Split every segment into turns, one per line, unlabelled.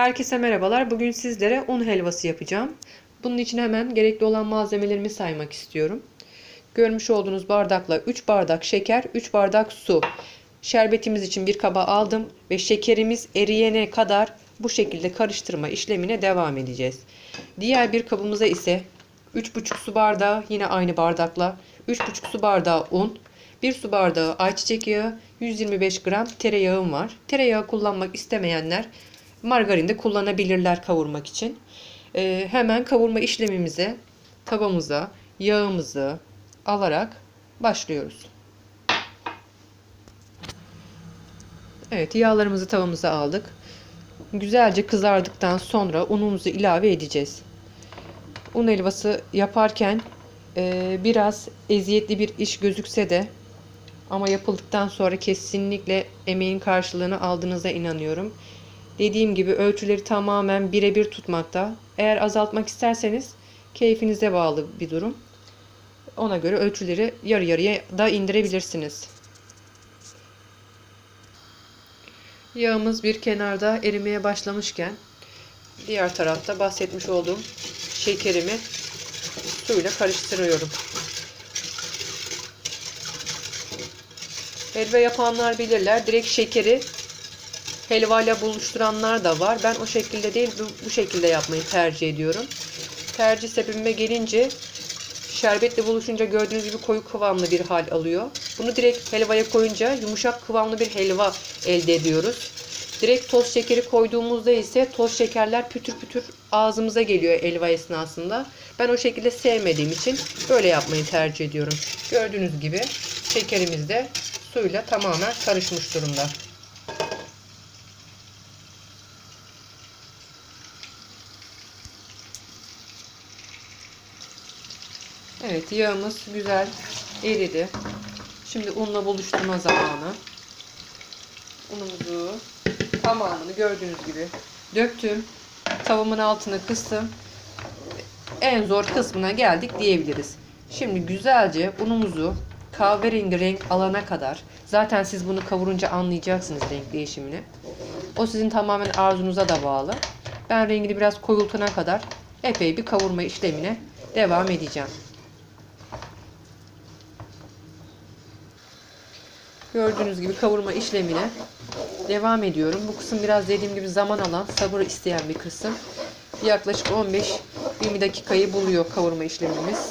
Herkese merhabalar. Bugün sizlere un helvası yapacağım. Bunun için hemen gerekli olan malzemelerimi saymak istiyorum. Görmüş olduğunuz bardakla 3 bardak şeker, 3 bardak su. Şerbetimiz için bir kaba aldım ve şekerimiz eriyene kadar bu şekilde karıştırma işlemine devam edeceğiz. Diğer bir kabımıza ise 3,5 su bardağı yine aynı bardakla 3,5 su bardağı un, 1 su bardağı ayçiçek yağı, 125 gram tereyağım var. Tereyağı kullanmak istemeyenler margarin de kullanabilirler kavurmak için. Ee, hemen kavurma işlemimize tavamıza yağımızı alarak başlıyoruz. Evet yağlarımızı tavamıza aldık. Güzelce kızardıktan sonra unumuzu ilave edeceğiz. Un helvası yaparken e, biraz eziyetli bir iş gözükse de ama yapıldıktan sonra kesinlikle emeğin karşılığını aldığınıza inanıyorum. Dediğim gibi ölçüleri tamamen birebir tutmakta. Eğer azaltmak isterseniz keyfinize bağlı bir durum. Ona göre ölçüleri yarı yarıya da indirebilirsiniz. Yağımız bir kenarda erimeye başlamışken diğer tarafta bahsetmiş olduğum şekerimi suyla karıştırıyorum. Helva yapanlar bilirler. Direkt şekeri helva ile buluşturanlar da var. Ben o şekilde değil bu, bu şekilde yapmayı tercih ediyorum. Tercih sebebime gelince şerbetle buluşunca gördüğünüz gibi koyu kıvamlı bir hal alıyor. Bunu direkt helvaya koyunca yumuşak kıvamlı bir helva elde ediyoruz. Direkt toz şekeri koyduğumuzda ise toz şekerler pütür pütür ağzımıza geliyor helva esnasında. Ben o şekilde sevmediğim için böyle yapmayı tercih ediyorum. Gördüğünüz gibi şekerimiz de suyla tamamen karışmış durumda. Evet yağımız güzel eridi. Şimdi unla buluşturma zamanı. Unumuzu tamamını gördüğünüz gibi döktüm. Tavamın altını kıstım. En zor kısmına geldik diyebiliriz. Şimdi güzelce unumuzu kahverengi renk alana kadar zaten siz bunu kavurunca anlayacaksınız renk değişimini. O sizin tamamen arzunuza da bağlı. Ben rengini biraz koyultana kadar epey bir kavurma işlemine devam edeceğim. Gördüğünüz gibi kavurma işlemine devam ediyorum. Bu kısım biraz dediğim gibi zaman alan, sabır isteyen bir kısım. Yaklaşık 15-20 dakikayı buluyor kavurma işlemimiz.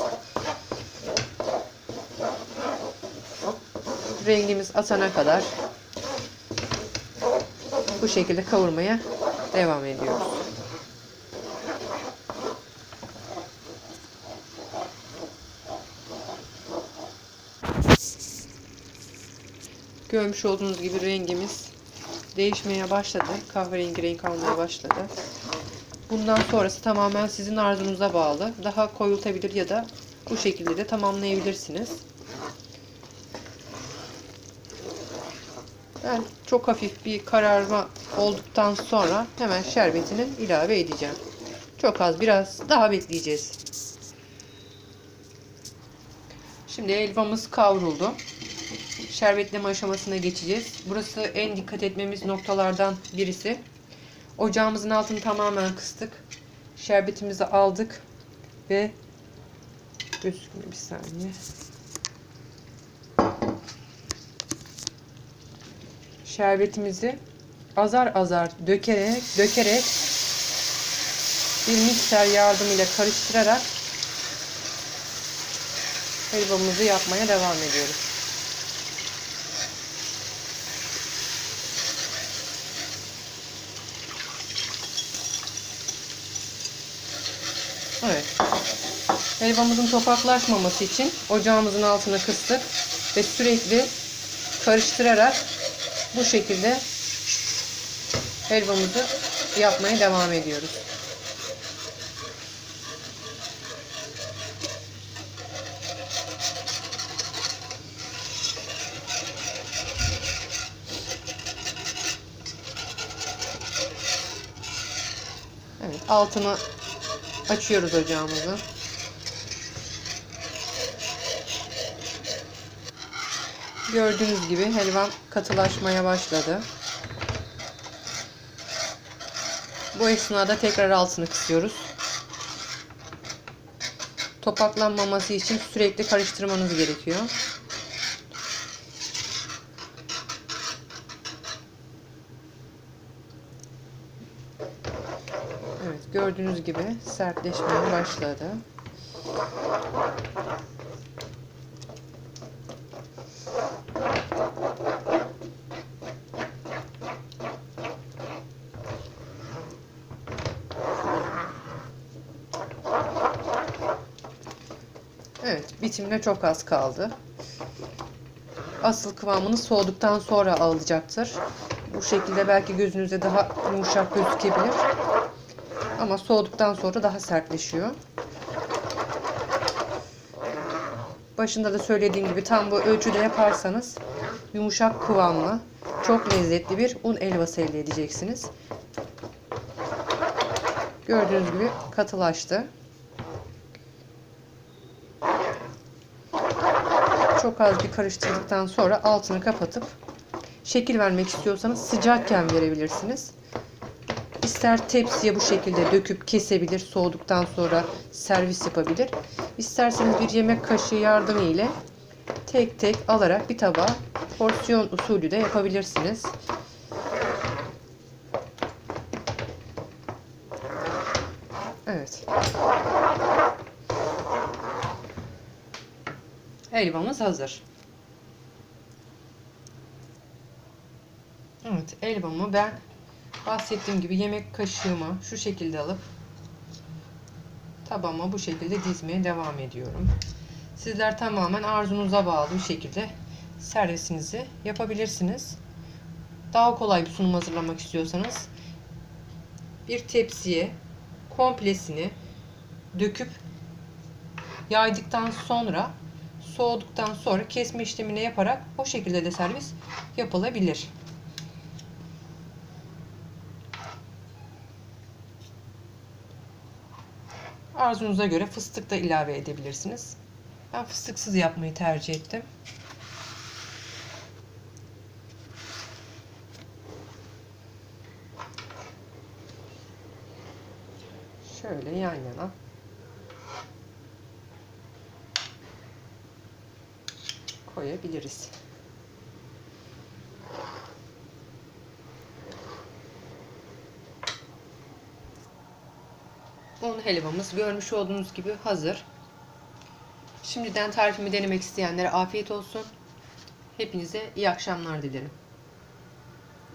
Rengimiz atana kadar bu şekilde kavurmaya devam ediyoruz. Görmüş olduğunuz gibi rengimiz değişmeye başladı. Kahverengi renk almaya başladı. Bundan sonrası tamamen sizin arzunuza bağlı. Daha koyultabilir ya da bu şekilde de tamamlayabilirsiniz. Ben çok hafif bir kararma olduktan sonra hemen şerbetini ilave edeceğim. Çok az biraz daha bekleyeceğiz. Şimdi helvamız kavruldu şerbetleme aşamasına geçeceğiz. Burası en dikkat etmemiz noktalardan birisi. Ocağımızın altını tamamen kıstık. Şerbetimizi aldık ve gözükmüyor bir saniye. Şerbetimizi azar azar dökerek dökerek bir mikser yardımıyla karıştırarak helvamızı yapmaya devam ediyoruz. Evet. Helvamızın topaklaşmaması için ocağımızın altını kıstık ve sürekli karıştırarak bu şekilde helvamızı yapmaya devam ediyoruz. Evet, altını Açıyoruz ocağımızı. Gördüğünüz gibi helvam katılaşmaya başladı. Bu esnada tekrar altını kısıyoruz. Topaklanmaması için sürekli karıştırmanız gerekiyor. Evet gördüğünüz gibi sertleşmeye başladı. Evet bitimine çok az kaldı. Asıl kıvamını soğuduktan sonra alacaktır. Bu şekilde belki gözünüze daha yumuşak gözükebilir. Ama soğuduktan sonra daha sertleşiyor. Başında da söylediğim gibi tam bu ölçüde yaparsanız yumuşak kıvamlı, çok lezzetli bir un helvası elde edeceksiniz. Gördüğünüz gibi katılaştı. Çok az bir karıştırdıktan sonra altını kapatıp şekil vermek istiyorsanız sıcakken verebilirsiniz. İster tepsiye bu şekilde döküp kesebilir, soğuduktan sonra servis yapabilir. İsterseniz bir yemek kaşığı yardımı ile tek tek alarak bir tabağa porsiyon usulü de yapabilirsiniz. Evet. Helvamız hazır. Helvamı ben bahsettiğim gibi yemek kaşığımı şu şekilde alıp tabağıma bu şekilde dizmeye devam ediyorum. Sizler tamamen arzunuza bağlı bir şekilde servisinizi yapabilirsiniz. Daha kolay bir sunum hazırlamak istiyorsanız bir tepsiye komplesini döküp yaydıktan sonra soğuduktan sonra kesme işlemini yaparak o şekilde de servis yapılabilir. Arzunuza göre fıstık da ilave edebilirsiniz. Ben fıstıksız yapmayı tercih ettim. Şöyle yan yana. koyabiliriz. Un helvamız görmüş olduğunuz gibi hazır. Şimdiden tarifimi denemek isteyenlere afiyet olsun. Hepinize iyi akşamlar dilerim.